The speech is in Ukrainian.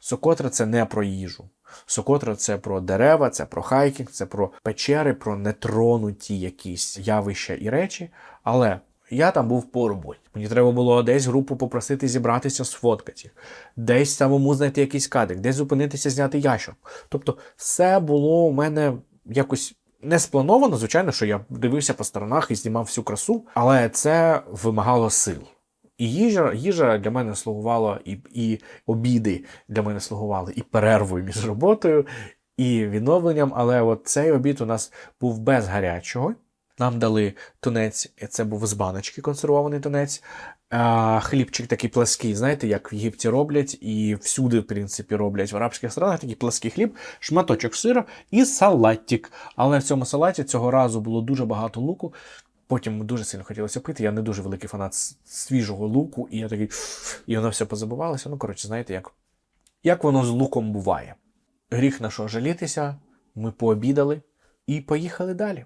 Сокотра це не про їжу. Сокотра це про дерева, це про хайкінг, це про печери, про нетронуті якісь явища і речі. Але я там був по роботі. Мені треба було десь групу попросити зібратися, сфоткати десь самому знайти якийсь кадик, десь зупинитися, зняти ящик. Тобто, все було у мене якось не сплановано. Звичайно, що я дивився по сторонах і знімав всю красу, але це вимагало сил. І їжа, їжа для мене слугувала, і, і обіди для мене слугували і перервою між роботою, і відновленням. Але от цей обід у нас був без гарячого. Нам дали тунець, це був з баночки консервований тунець. А, хлібчик такий плаский, знаєте, як в Єгипті роблять, і всюди, в принципі, роблять в арабських странах такий плаский хліб, шматочок сира і салатик. Але в цьому салаті цього разу було дуже багато луку. Потім дуже сильно хотілося пити. Я не дуже великий фанат свіжого луку, і я такий, і воно все позабувалося. Ну, коротше, знаєте, як, як воно з луком буває. Гріх на що жалітися, ми пообідали і поїхали далі.